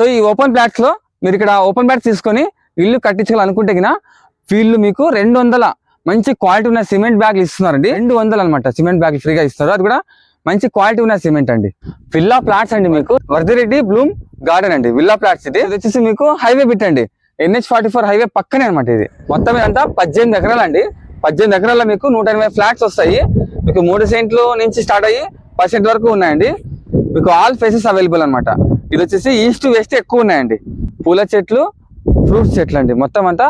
So ఈ open ప్లాట్స్లో మీరు ఇక్కడ ఓపెన్ ప్లాట్స్ తీసుకొని ఇల్లు కట్టించాలనుకుంటే గిన వీళ్ళు మీకు రెండు వందల మంచి క్వాలిటీ ఉన్న సిమెంట్ బ్యాగ్లు ఇస్తున్నారండి. రెండు వందలు అనమాట సిమెంట్ బ్యాగ్లు ఫ్రీగా ఇస్తారు అది కూడా మంచి క్వాలిటీ ఉన్న సిమెంట్ అండి. విల్లా ప్లాట్స్ అండి మీకు. వర్ధిరెడ్డి బ్లూమ్ గార్డెన్ అండి. విల్లా ప్లాట్స్ ఇది. ఇది వచ్చేసి మీకు హైవే బిట్ అండి. ఎన్హెచ్ ఫార్టీ ఫోర్ హైవే పక్కనే అనమాట ఇది. మొత్తం ఇదంతా పద్దెనిమిది ఎకరాలు అండి. పద్దెనిమిది ఎకరాల్లో మీకు నూట ఎనభై ఫ్లాట్స్ వస్తాయి. మీకు మూడు సెంట్లు నుంచి స్టార్ట్ అయ్యి పది సెంట్ వరకు ఉన్నాయండి. మీకు ఆల్ ఫేసెస్ అవైలబుల్ అనమాట ఇది వచ్చేసి ఈస్ట్ వెస్ట్ ఎక్కువ ఉన్నాయండి. పూల చెట్లు ఫ్రూట్స్ చెట్లు అండి. మొత్తం అంతా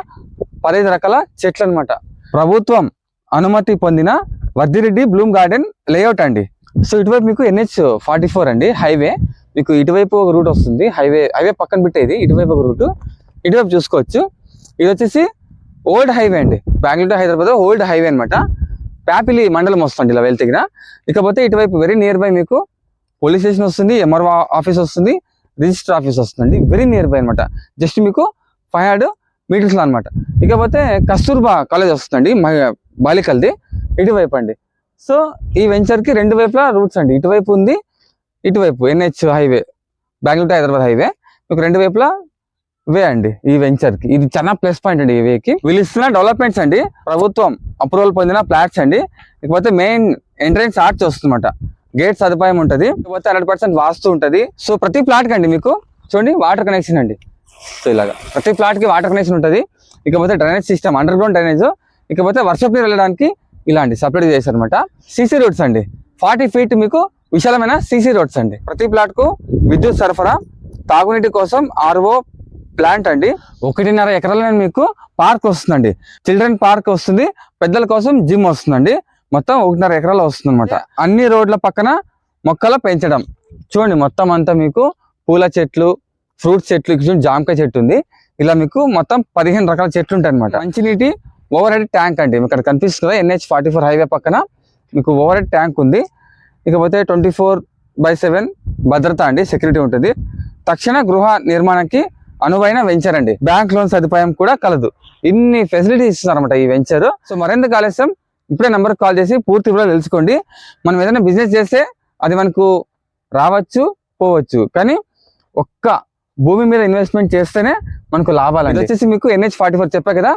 పదహైదు రకాల చెట్లు అనమాట ప్రభుత్వం అనుమతి పొందిన వర్ధిరెడ్డి బ్లూమ్ గార్డెన్ లేఅవుట్ అండి. సో ఇటువైపు మీకు ఎన్హెచ్ ఫార్టీ ఫోర్ అండి హైవే. మీకు ఇటువైపు ఒక రూట్ వస్తుంది హైవే. హైవే పక్కన పెట్టేది ఇటువైపు ఒక రూటు. ఇటువైపు చూసుకోవచ్చు. ఇది వచ్చేసి ఓల్డ్ హైవే అండి. బెంగళూరు హైదరాబాద్ ఓల్డ్ హైవే అనమాట ప్యాపిలి మండలం వస్తుంది ఇలా వెళ్తే ఇకపోతే ఇటువైపు వెరీ నియర్ బై మీకు పోలీస్ స్టేషన్ వస్తుంది ఎంఆర్ఓ ఆఫీస్ వస్తుంది. రిజిస్టర్ ఆఫీస్ వస్తుంది వెరీ నియర్ బై అనమాట జస్ట్ మీకు ఫైవ్ హండ్రెడ్ మీటర్స్లో అనమాట ఇకపోతే కస్తూర్బా కాలేజ్ వస్తుందండి మ- బాలికల్ది ఇటువైపు అండి. సో ఈ వెంచర్కి రెండు వైపులా రూట్స్ అండి. ఇటువైపు ఉంది ఇటువైపు NH highway Bengaluru Hyderabad highway మీకు రెండు వైపులా వే అండి ఈ వెంచర్కి ఇది చాలా ప్లస్ పాయింట్ అండి ఈ వేకి వీళ్ళు ఇస్తున్న డెవలప్మెంట్స్ అండి ప్రభుత్వం అప్రూవల్ పొందిన ఫ్లాట్స్ అండి. ఇకపోతే మెయిన్ ఎంట్రెన్స్ ఆర్చ్ వస్తుందన్నమాట. గేట్ సదుపాయం ఉంటుంది. పోతే హండ్రెడ్ పర్సెంట్ వాస్తు ఉంటుంది. సో ప్రతి ప్లాట్కి అండి మీకు. చూడండి వాటర్ కనెక్షన్ అండి. సో ఇలాగా. ప్రతి ప్లాట్కి వాటర్ కనెక్షన్ ఉంటుంది. ఇకపోతే drainage system underground drainage ఇకపోతే వర్షపు నీరు వెళ్ళడానికి ఇలాంటి సపరేట్ చేశారు అనమాట సీసీ రోడ్స్ అండి. ఫార్టీ ఫీట్ మీకు విశాలమైన సీసీ రోడ్స్ అండి. ప్రతి ప్లాట్కు విద్యుత్ సరఫరా తాగునీటి కోసం ఆర్ఓ ప్లాంట్ అండి. ఒకటిన్నర ఎకరాల మీకు పార్క్ వస్తుందండి. చిల్డ్రన్ పార్క్ వస్తుంది. పెద్దల కోసం జిమ్ వస్తుందండి. మొత్తం ఒకటిన్నర ఎకరాలు వస్తుంది అనమాట అన్ని రోడ్ల పక్కన మొక్కలు పెంచడం. చూడండి మొత్తం అంతా మీకు పూల చెట్లు ఫ్రూట్స్ చెట్లు చూడండి జామకాయ చెట్టు ఉంది. ఇలా మీకు మొత్తం పదిహేను రకాల చెట్లు ఉంటాయి అనమాట మంచినీటి ఓవర్ హెడ్ ట్యాంక్ అండి. మీకు ఇక్కడ కనిపిస్తుంది ఎన్హెచ్ ఫార్టీ ఫోర్ హైవే పక్కన మీకు ఓవర్ హెడ్ ట్యాంక్ ఉంది. ఇకపోతే ట్వంటీ ఫోర్ బై సెవెన్ భద్రత అండి సెక్యూరిటీ ఉంటుంది. తక్షణ గృహ నిర్మాణానికి అనువైన వెంచర్ అండి. బ్యాంక్ లోన్ సదుపాయం కూడా కలదు. ఇన్ని ఫెసిలిటీస్ ఇస్తున్నారన్నమాట ఈ వెంచర్. సో మరింత ఆలస్యం? ఇప్పుడే నెంబర్ కాల్ చేసి పూర్తి వివరాలు తెలుసుకోండి. మనం ఏదైనా బిజినెస్ చేస్తే అది మనకు రావచ్చు పోవచ్చు. కానీ ఒక్క భూమి మీద ఇన్వెస్ట్మెంట్ చేస్తేనే మనకు లాభాలు ఇది వచ్చేసి మీకు ఎన్హెచ్ ఫార్టీ ఫోర్ చెప్పా కదా.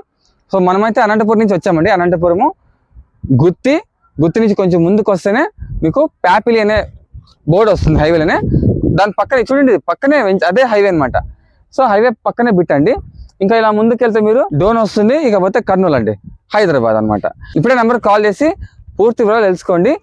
సో మనమైతే అనంతపురం నుంచి వచ్చామండి. అనంతపురము గుత్తి గుత్తి నుంచి కొంచెం ముందుకు వస్తేనే మీకు ప్యాపిలి అనే బోర్డు వస్తుంది హైవేలోనే. దాని పక్కనే చూడండి పక్కనే అదే హైవే అనమాట సో హైవే పక్కనే పెట్టండి ఇంకా ఇలా ముందుకెళ్తే మీరు డోన్ వస్తుంది. ఇకపోతే కర్నూలు అండి హైదరాబాద్ అనమాట ఇప్పుడే నెంబర్ కాల్ చేసి పూర్తి వివరాలు తెలుసుకోండి.